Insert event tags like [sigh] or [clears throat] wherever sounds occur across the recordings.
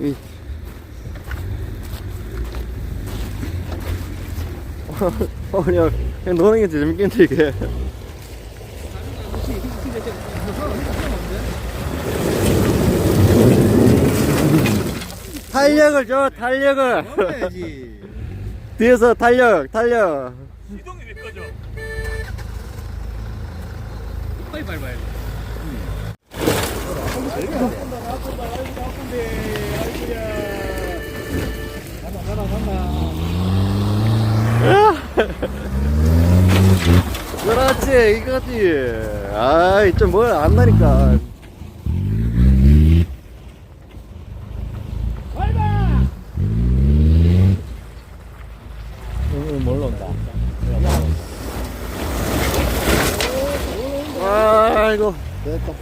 이. 어, 그냥, 그냥 노는 게 재밌겠는데, 이게. 탄력을 줘, 탄력을. 뒤에서 탄력, 탄력. 시동이 왜 꺼져? 빨리 밟아야 돼. 그렇지, 이거지. 아이, 좀뭘 안다니까. 오늘 뭘로 온다? 아이고. 됐다.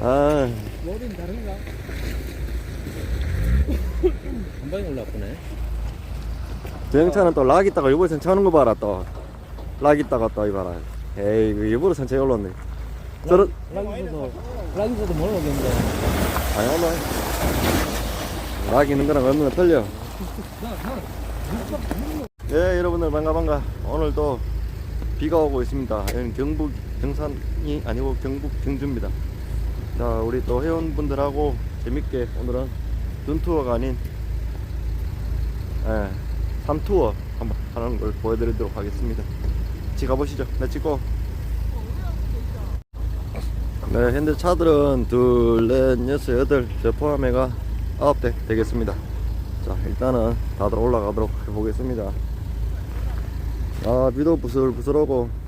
아, 머리는 다른가? 한 방에 올라왔구네. 저 형차는 또 락 있다가 이번에 천천히 하는 거 봐라, 또. 락 있다가 또, 이봐라. 에이, 이거 일부러 천천히 올랐네. 저런, 락이서도 뭘 오겠는데. 아니, 올라. 락 있는 거랑 없는 거 틀려. 네, 여러분들 반가 반가. 오늘 또 비가 오고 있습니다. 여기는 경북 경산이 아니고 경북 경주입니다. 자, 우리 또 회원분들하고 재밌게 오늘은 눈 투어가 아닌 예, 삼 투어 한번 하는 걸 보여드리도록 하겠습니다. 같이 가보시죠. 네, 찍고. 네, 현재 차들은 둘, 넷, 여섯, 여덟, 저 포함해가 아홉 대 되겠습니다. 자, 일단은 다들 올라가도록 해보겠습니다. 아, 비도 부슬부슬하고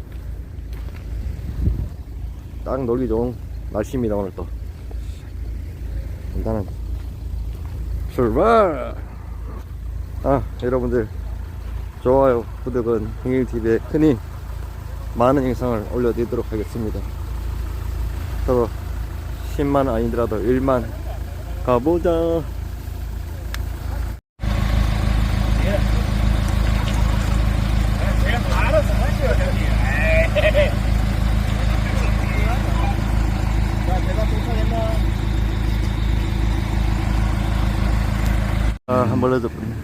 딱 놀기 좋은 날씨입니다, 오늘 또. 일단은 출발! 아, 여러분들 좋아요, 구독은 흥일TV에 흔히 많은 영상을 올려드리도록 하겠습니다. 저도 10만 아니더라도 1만 가보자. 제가 다 알아서 하세요, 형님. 자, 내가 도착했나? 아, 한 벌레 졌군요.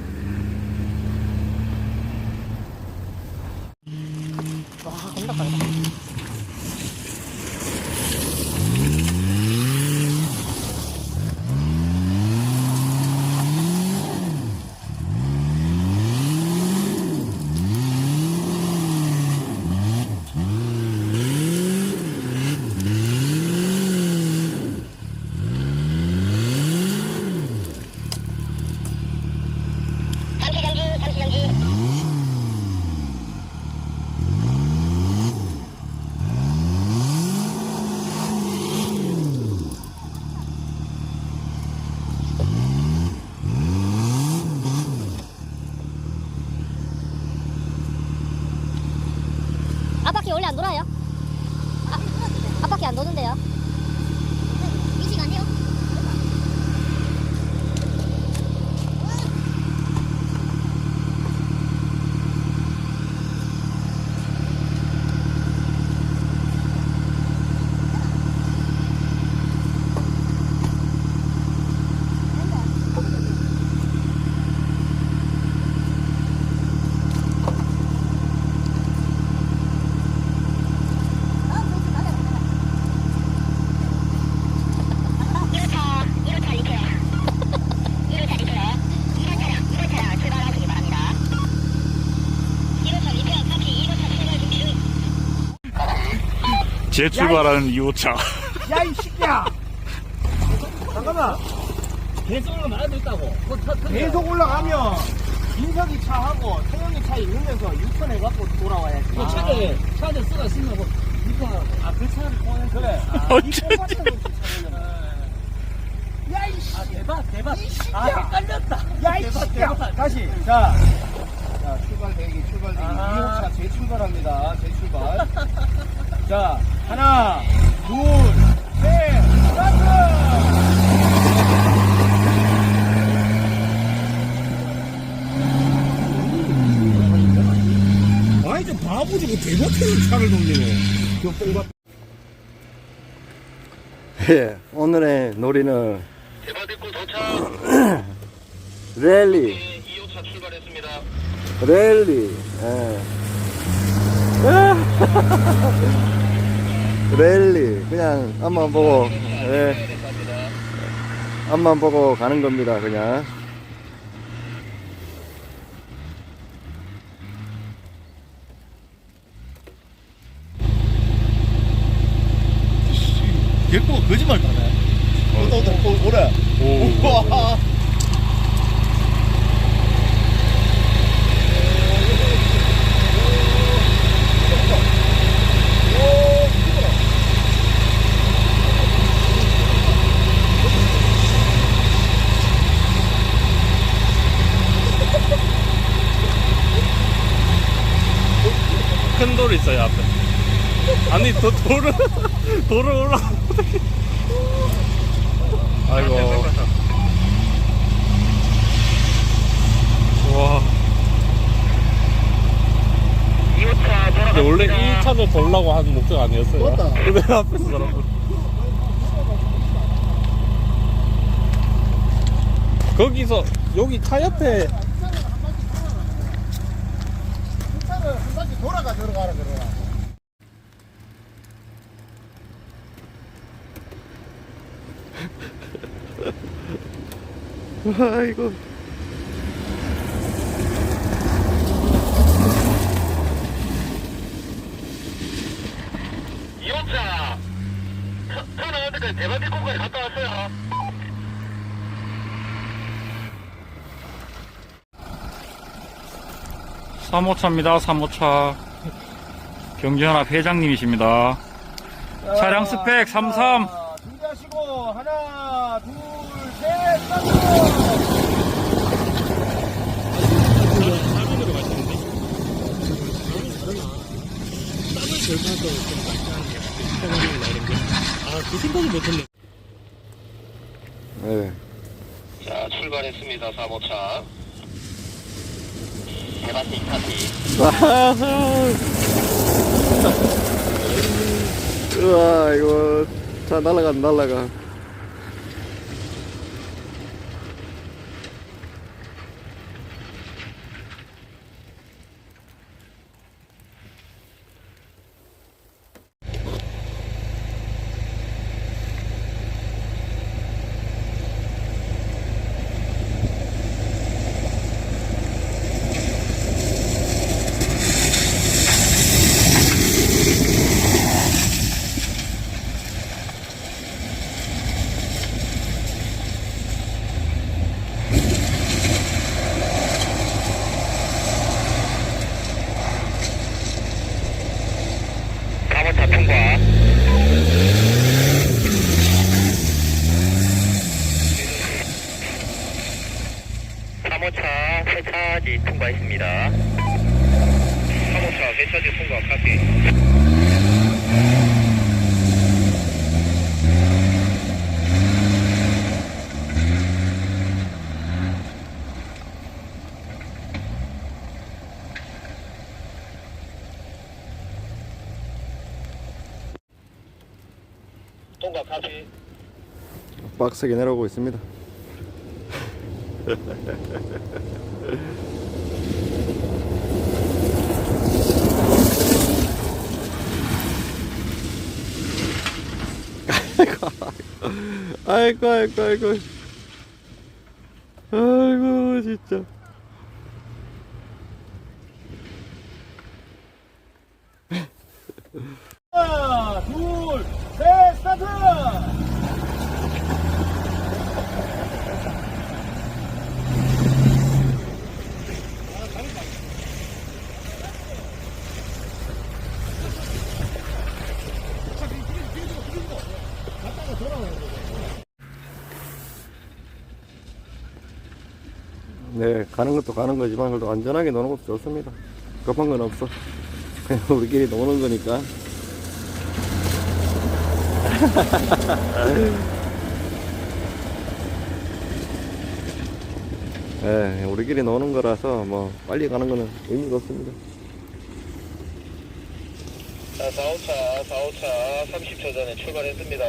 잠시 정지, 잠시 정지. 앞바퀴 원래 안 돌아요? 아, 앞바퀴 안 도는데요? 이 시간이요? 이로차, 이로차 리케. 이로차 리케. 이번 차량, 이번 차량 출발하시기 바랍니다. 이로차 리케 앞바퀴 2호차 출발 준비 중. 재출발하는 2호차. 야, 이 새끼야! 잠깐만. 계속 올라가도 있다고. 계속 올라가면 인석이 차하고 태영이 차 있으면서 6천 해갖고 돌아와야지. 그 차를, 차를 쓰다 쓰려고 6천 아, 그 차를 포함해서. 그래. 어쩐지. 야, 이 씨. 아, 대박, 대박. 아, 헷갈렸다. 야, 이 새끼야. 다시. 자. 자, 출발 대기, 출발 대기. 2호차 재출발합니다. 재출발. [laughs] 자, 하나, 둘, 셋, 스타트! 아니, 저 바보지, 뭐 대박해서 차를 돌리네. 저 예, 오늘의 놀이는 대바디코 [clears throat] 도착. 랠리, 네, 2호차 출발했습니다. 랠리, 예. [laughs] 랠리, 그냥 앞만 보고, 예. 앞만 보고 가는 겁니다, 그냥. 개코가 거짓말 하네. 오다 오다 오, 오래. 오. 큰 돌 있어요 앞에. 아니 도, 돌을 [laughs] 돌을 올라. 아이고. 와 2호차 근데 원래. 이 차를 돌라고 한 목적 아니었어요. 근데 앞에서 사람 거기서 여기 차 옆에 차를 한 바퀴 돌아가 들어가라 그러라. 아이고. [laughs] 이호차 차는 어디까지 대바디코까지 갔다 왔어요. 삼호차입니다 3호차 경주연합 회장님이십니다 차량 스펙 33 자, 준비하시고 하나, 둘, 셋, 스타트. 네. 자, 출발했습니다. 3호차. 대바디 파티. [laughs] 우와, 이거 차 날아가, 날아가. 삼호차 통과. 삼호차 회차지 통과했습니다. 3호차 회차지 통과 카피. 카피. 빡세게 내려오고 있습니다. [laughs] 아이고, 아이고, 아이고. 아이고, 진짜. 하나, 둘, 네, 가는 것도 가는 거지만 그래도 안전하게 노는 것도 좋습니다. 급한 건 없어. [laughs] 그냥 우리끼리 노는 거니까. 네, 우리끼리 노는 거라서 뭐 빨리 가는 거는 의미가 없습니다. 자, 4호차, 4호차 30초 전에 출발했습니다.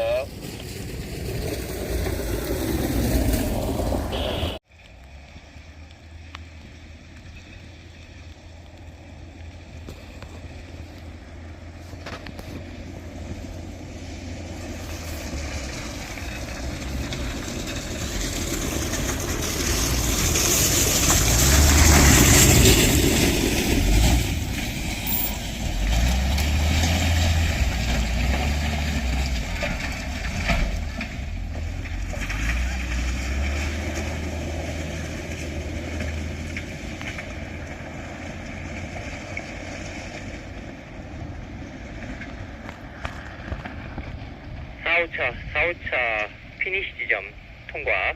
4호차, 4호차 피니시 지점 통과.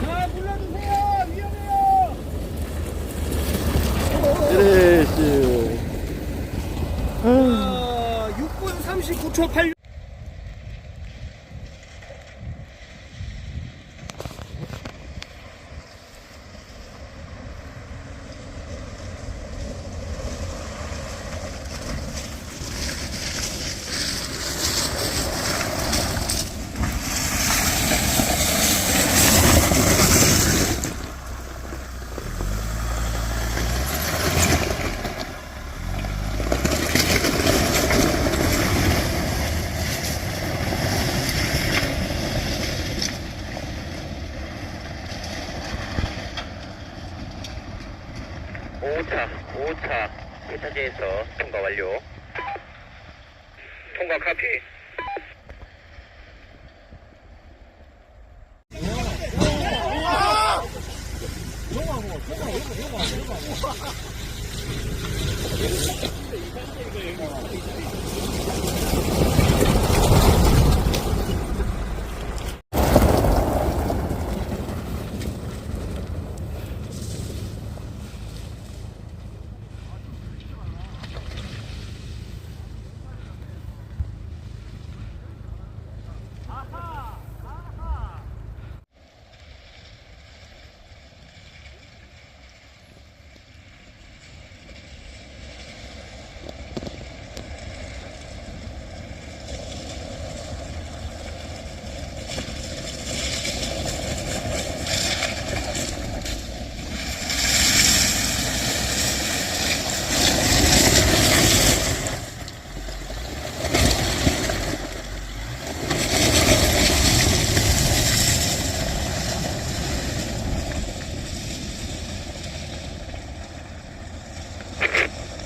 자, 불러주세요. 위험해요. 피니시. 어, 6분 39초 8. 오차오차 1차지에서 통과 완료. 통과 카피.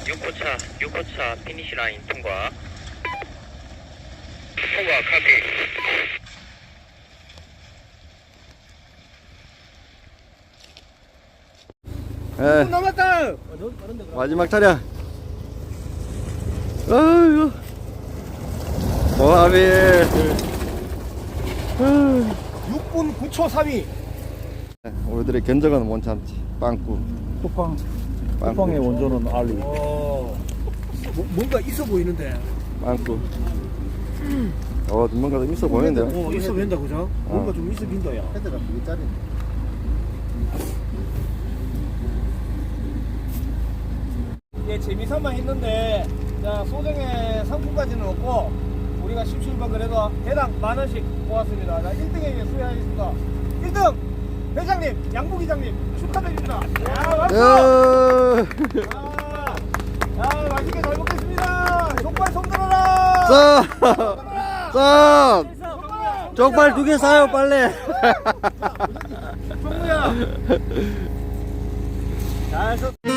육호차육호차 피니시 라인 통과. 통과 카피. 예, 남았다. 마지막 차량. 아이고. 모하비. 6분 9초 3위. 우리들의 견적은 못 참지. 빵꾸. 쿠팡 빵꾸. 쿠팡의 원조는 알리. 어. 뭐, 뭔가 있어 보이는데. 빵꾸. 어, 뭔가 좀 있어 보이는데요. 어, 있어 보인다 그죠? 뭔가 좀 있어 보인다 야. 헤드가 두 개 짜리. 예, 재미삼아 했는데 자 소정의 상품까지는 없고 우리가 심심한 그래도 대당 만 원씩 모았습니다. 자 1등에게 수여하겠습니다. 1등 회장님, 양부 기장님 축하드립니다. 야, 박수! 야! [laughs] 아, 야, 맛있게 잘 먹겠습니다. 족발 손 들어라. 자! 자! 족발 두 개 사요, 빨리! 종무야. 잘 썼.